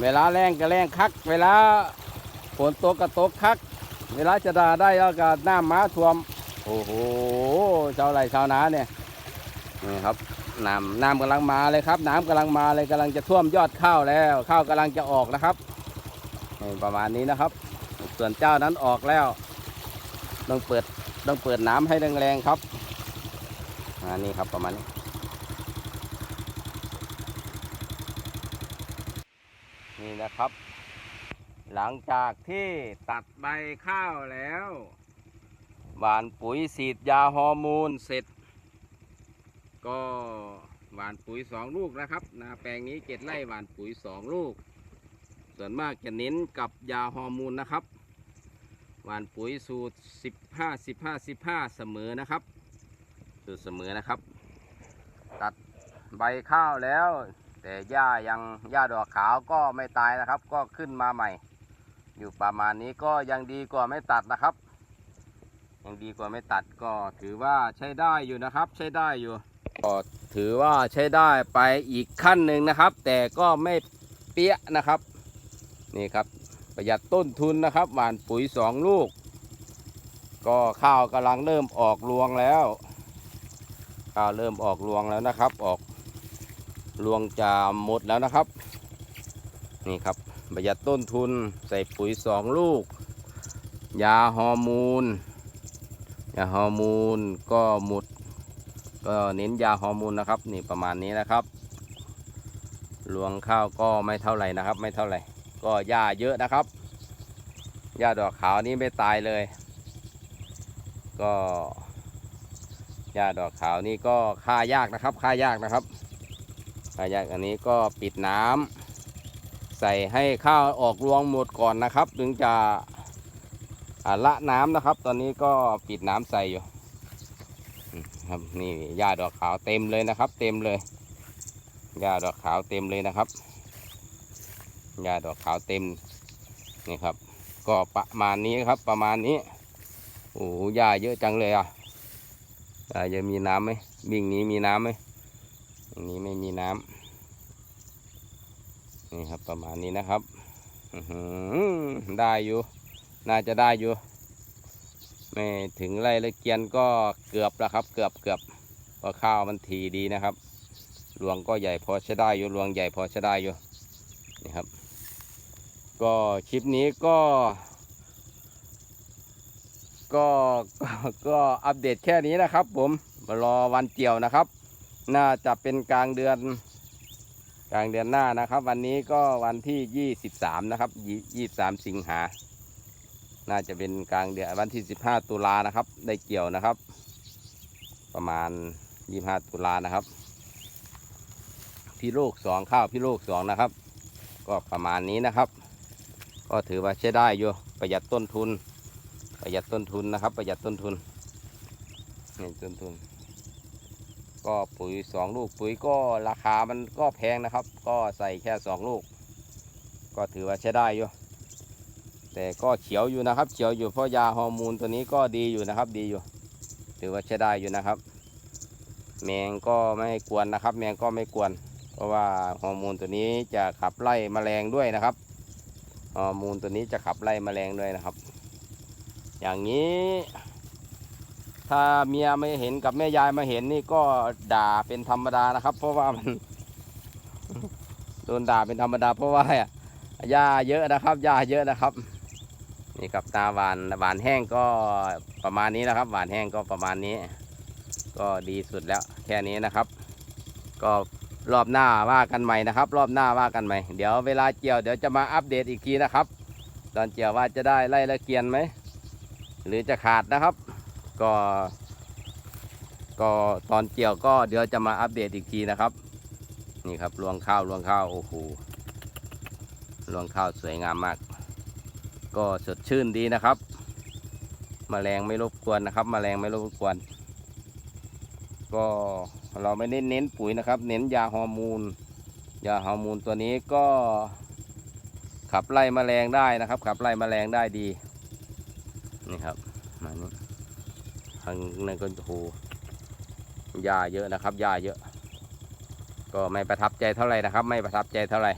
เวลาแรงก็แรงคัก เวลาฝนตกก็ตกคัก เวลาจะดาได้แล้วก็น้ำม้าท่วม โอ้โหชาวไร่ชาวนาเนี่ยนี่ครับน้ำน้ำกำลังมาเลยครับ น้ำกำลังมาเลยกำลังจะท่วมยอดข้าวแล้ว ข้าวกำลังจะออกนะครับนี่ประมาณนี้นะครับ ส่วนเจ้านั้นออกแล้ว ต้องเปิดต้องเปิดน้ำให้แรงๆครับอันนี้ครับประมาณนี้ นะครับ หลังจากที่ตัดใบข้าวแล้วหว่านปุ๋ยฉีดยาฮอร์โมนเสร็จ ก็หว่านปุ๋ยสองลูกนะครับนาแปลงนี้เจ็ดไร่หว่านปุ๋ยสองลูก ส่วนมากจะเน้นกับยาฮอร์โมนนะครับ หว่านปุ๋ยสูตร 15 15 15 เสมอนะครับ สูตรเสมอนะครับ ตัดใบข้าวแล้ว แต่หญ้ายังหญ้าดอกขาวก็ไม่ตายนะครับ ก็ขึ้นมาใหม่ อยู่ประมาณนี้ก็ยังดีกว่าไม่ตัดนะครับ ยังดีกว่าไม่ตัดก็ถือว่าใช้ได้อยู่นะครับ ใช้ได้อยู่ ก็ถือว่าใช้ได้ไปอีกขั้นหนึ่งนะครับ แต่ก็ไม่เปี้ยนะครับ นี่ครับประหยัดต้นทุนนะครับ หว่านปุ๋ยสองลูก ก็ข้าวกำลังเริ่มออกรวงแล้วข้าวเริ่มออกรวงแล้วนะครับ ออก รวงจะหมดแล้วนะครับ นี่ครับประหยัดต้นทุนใส่ปุ๋ยสองลูก ยาฮอร์โมูนยาฮอร์โมูนก็หมดก็เน้นยาฮอร์โมูนนะครับ นี่ประมาณนี้นะครับรวงข้าวก็ไม่เท่าไหร่นะครับ ไม่เท่าไหร่ ก็หญ้าเยอะนะครับหญ้าดอกขาวนี้ไม่ตายเลย ก็หญ้าดอกขาวนี่ก็ฆ่ายากนะครับฆ่ายากนะครับ ฆ่ายากอันนี้ก็ปิดน้ำใส่ให้ข้าวออกรวงหมดก่อนนะครับ ถึงจะละน้ำนะครับ ตอนนี้ก็ปิดน้ำใส่อยู่ครับนี่หญ้าดอกขาวเต็มเลยนะครับ เต็มเลยหญ้าดอกขาวเต็มเลยนะครับหญ้าดอกขาวเต็มนี่ครับ ก็ประมาณนี้ครับ ประมาณนี้โอ้หญ้าเยอะจังเลยอะจะมีน้ำไหมบิ่งนี้มีน้ำไหม อันนี้ไม่มีน้ำนี่ครับประมาณนี้นะครับได้อยู่ น่าจะได้อยู่ ไม่ถึงไรละเกียนก็เกือบแล้วครับ เกือบเกือบเพราะข้าวมันทีดีนะครับรวงก็ใหญ่พอใช้ได้อยู่รวงใหญ่พอใช้ได้อยู่นี่ครับ ก็คลิปนี้ก็ก็ก็ก็อัปเดตแค่นี้นะครับ ผมรอวันเกี่ยวนะครับ น่าจะเป็นกลางเดือน กลางเดือนหน้านะครับ วันนี้ก็วันที่ 23 นะครับยี่23 สิงหา น่าจะเป็นกลางเดือนวันที่ 15 ตุลานะครับ ได้เกี่ยวนะครับ ประมาณ 25 ตุลานะครับ พี่โลกสองข้าวพี่โลกสองนะครับ ก็ประมาณนี้นะครับ ก็ถือว่าใช้ได้อยู่ประหยัดต้นทุน ประหยัดต้นทุนนะครับ ประหยัดต้นทุนนี่ต้นทุน ก็ปุ๋ยสองลูกปุ๋ยก็ราคามันก็แพงนะครับ ก็ใส่แค่สองลูก ก็ถือว่าใช้ได้อยู่ แต่ก็เขียวอยู่นะครับ เขียวอยู่เพราะยาฮอร์โมนตัวนี้ก็ดีอยู่นะครับ ดีอยู่ ถือว่าใช้ได้อยู่นะครับ แมงก็ไม่กวนนะครับ แมงก็ไม่กวน เพราะว่าฮอร์โมนตัวนี้จะขับไล่แมลงด้วยนะครับฮอร์โมนตัวนี้จะขับไล่แมลงด้วยนะครับ อย่างนี้ ถ้าเมียไม่เห็นกับแม่ยายมาเห็นนี่ก็ด่าเป็นธรรมดานะครับ เพราะว่ามันโดนด่าเป็นธรรมดา เพราะว่าหญ้าเยอะนะครับหญ้าเยอะนะครับ นี่กับตาหวานหวานแห้งก็ประมาณนี้นะครับ หวานแห้งก็ประมาณนี้ ก็ดีสุดแล้วแค่นี้นะครับ ก็รอบหน้าว่ากันใหม่นะครับ รอบหน้าว่ากันใหม่ เดี๋ยวเวลาเกี่ยวเดี๋ยวจะมาอัปเดตอีกทีนะครับ ตอนเกี่ยวว่าจะได้ไล่ละเกียนไหมหรือจะขาดนะครับ ก็ ก็ตอนเกี่ยวก็เดี๋ยวจะมาอัปเดตอีกทีนะครับ นี่ครับรวงข้าวรวงข้าวโอ้โหรวงข้าวสวยงามมาก ก็สดชื่นดีนะครับมแมลงไม่รบกวนนะครับมแมลงไม่รบกวน ก็เราไม่ได้เน้นปุ๋ยนะครับ เน้นยาฮอร์โมูนยาฮอร์โมูนตัวนี้ก็ขับไล่แมลงได้นะครับ ขับไล่แมลงได้ดีนี่ครับมานี่ ทางนั้นก็โหหญ้าเยอะนะครับหญ้าเยอะ ก็ไม่ประทับใจเท่าไหร่นะครับ ไม่ประทับใจเท่าไหร่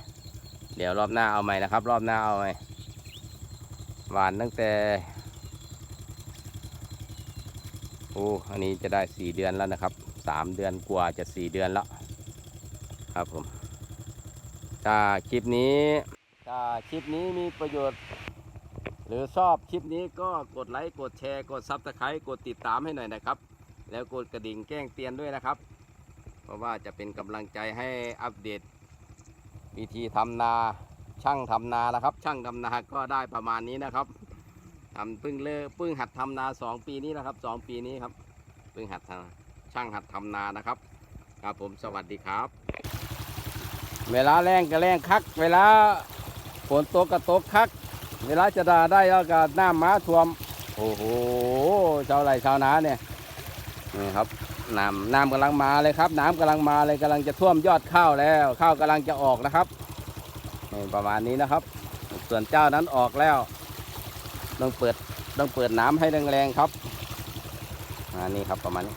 เดี๋ยวรอบหน้าเอาใหม่นะครับ รอบหน้าเอาใหม่หวานตั้งแต่โอ้อันนี้จะได้สี่เดือนแล้วนะครับสามเดือนกว่าจะสี่เดือนแล้วครับผมถ้าคลิปนี้ถ้าคลิปนี้มีประโยชน์ หรือชอบคลิปนี้ก็กดไลค์ กดแชร์ กดซับสไครต์กดติดตามให้หน่อยนะครับ แล้วกดกระดิ่งแจ้งเตือนด้วยนะครับ เพราะว่าจะเป็นกำลังใจให้อัปเดต วิธีทำนาช่างทำนานะครับ ช่างทำนาก็ได้ประมาณนี้นะครับทำเพิ่งเลิกเพิ่งหัดทำนาสองปีนี้นะครับสองปีนี้ครับเพิ่งหัดทำช่างหัดทำนานะครับครับผมสวัสดีครับ เวลาแรงก็แรงคัก เวลาฝนตกก็ตกคัก เวลาจะดาได้แล้วก็น้ำม้าท่วม โอ้โหชาวไร่ชาวนาเนี่ยนี่ครับน้ำน้ำกำลังมาเลยครับ น้ำกำลังมาเลยกำลังจะท่วมยอดข้าวแล้ว ข้าวกำลังจะออกนะครับนี่ประมาณนี้นะครับ ส่วนเจ้านั้นออกแล้ว ต้องเปิดต้องเปิดน้ำให้แรงๆครับอ่านี่ครับประมาณนี้